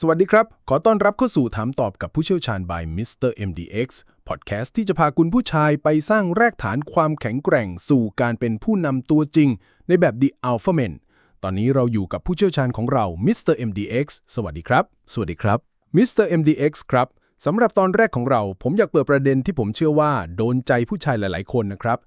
สวัสดีครับ ขอต้อนรับเข้าสู่ถามตอบกับผู้เชี่ยวชาญ by Mr. MDX Podcast ที่จะพาคุณผู้ชายไปสร้างแรกฐานความแข็งแกร่งสู่การเป็นผู้นำตัวจริง ในแบบ The Alpha Man ตอนนี้เราอยู่กับผู้เชี่ยวชาญของเรา Mr. MDX สวัสดีครับ สวัสดีครับ Mr. MDX ครับสำหรับตอนแรกของเรา ผมอยากเปิดประเด็นที่ผมเชื่อว่าโดนใจผู้ชายหลาย ๆ คนนะครับ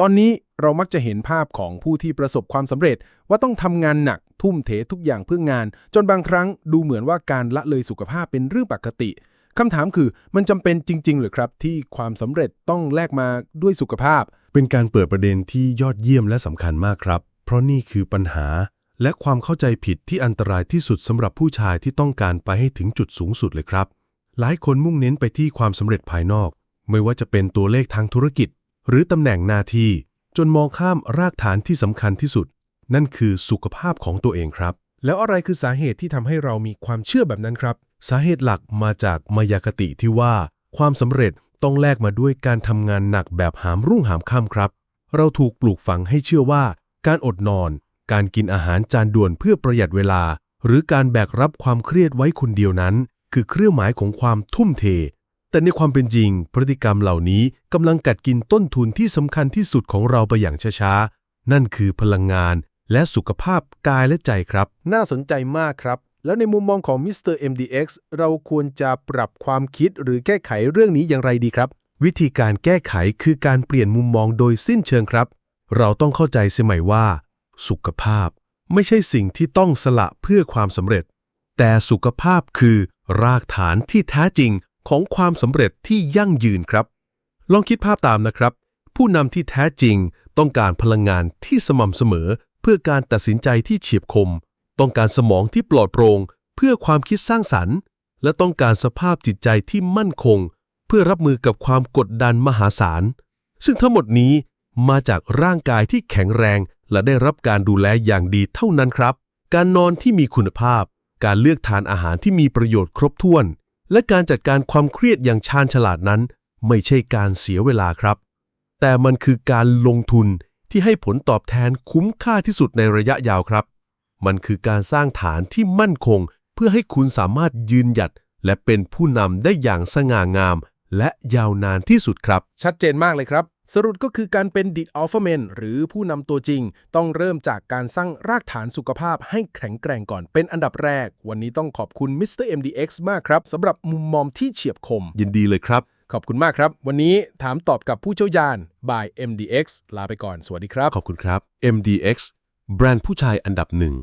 ตอนนี้เรามักจะเห็นภาพของผู้ที่ประสบความสำเร็จว่าต้องทำงานหนัก ทุ่มเททุกอย่างเพื่องาน จนบางครั้งดูเหมือนว่าการละเลยสุขภาพเป็นเรื่องปกติคำถามคือมันจำเป็นจริง ๆ หรือครับ ที่ความสำเร็จต้องแลกมาด้วยสุขภาพ เป็นการเปิดประเด็นที่ยอดเยี่ยมและสำคัญมากครับ เพราะนี่คือปัญหา และความเข้าใจผิดที่อันตรายที่สุดสำหรับผู้ชายที่ต้องการไปให้ถึงจุดสูงสุดเลยครับ หลายคนมุ่งเน้นไปที่ความสำเร็จภายนอก ไม่ว่าจะเป็นตัวเลขทางธุรกิจ หรือตำแหน่งหน้าที่ จนมองข้ามรากฐานที่สำคัญที่สุด นั่นคือสุขภาพของตัวเองครับ แล้วอะไรคือสาเหตุที่ทำให้เรามีความเชื่อแบบนั้นครับ สาเหตุหลักมาจากมายากติที่ว่า ความสำเร็จต้องแลกมาด้วยการทำงานหนักแบบหามรุ่งหามค่ำครับ เราถูกปลูกฝังให้เชื่อว่า การอดนอน การกินอาหารจานด่วนเพื่อประหยัดเวลา หรือการแบกรับความเครียดไว้คนเดียวนั้น คือเครื่องหมายของความทุ่มเท แต่ในความเป็นจริง พฤติกรรมเหล่านี้กำลังกัดกินต้นทุนที่สำคัญที่สุดของเราไปอย่างช้าๆนั่นคือพลังงาน และสุขภาพกายและใจครับ น่าสนใจมากครับ แล้วในมุมมองของ Mr. MDX เราควรจะปรับความคิดหรือแก้ไขเรื่องนี้อย่างไรดีครับ วิธีการแก้ไขคือการเปลี่ยนมุมมองโดยสิ้นเชิงครับ เราต้องเข้าใจเสียใหม่ว่า สุขภาพไม่ใช่สิ่งที่ต้องสละเพื่อความสำเร็จ แต่สุขภาพคือรากฐานที่แท้จริงของความสำเร็จที่ยั่งยืนครับ ลองคิดภาพตามนะครับ ผู้นำที่แท้จริงต้องการพลังงานที่สม่ำเสมอ เพื่อการตัดสินใจที่เฉียบคม ต้องการสมองที่ปลอดโปร่งเพื่อความคิดสร้างสรรค์ และต้องการสภาพจิตใจที่มั่นคง เพื่อรับมือกับความกดดันมหาศาล ซึ่งทั้งหมดนี้มาจากร่างกายที่แข็งแรง และได้รับการดูแลอย่างดีเท่านั้นครับ การนอนที่มีคุณภาพ การเลือกทานอาหารที่มีประโยชน์ครบถ้วน และการจัดการความเครียดอย่างชาญฉลาดนั้น ไม่ใช่การเสียเวลาครับ แต่มันคือการลงทุน ที่ให้ผลตอบแทนคุ้มค่าที่สุดในระยะยาวครับ มันคือการสร้างฐานที่มั่นคง เพื่อให้คุณสามารถยืนหยัด และเป็นผู้นำได้อย่างสง่างาม และยาวนานที่สุดครับ ชัดเจนมากเลยครับ สรุปก็คือการเป็น The Alpha Man หรือผู้นำตัวจริง ต้องเริ่มจากการสร้างรากฐานสุขภาพให้แข็งแกร่งก่อนเป็นอันดับแรก วันนี้ต้องขอบคุณ Mr. MDX มากครับสำหรับมุมมองที่เฉียบคม ยินดีเลยครับ ขอบคุณมากครับ วันนี้ถามตอบกับผู้เชี่ยวชาญ by MDX ลาไปก่อน สวัสดีครับ ขอบคุณครับ MDX แบรนด์ผู้ชายอันดับหนึ่ง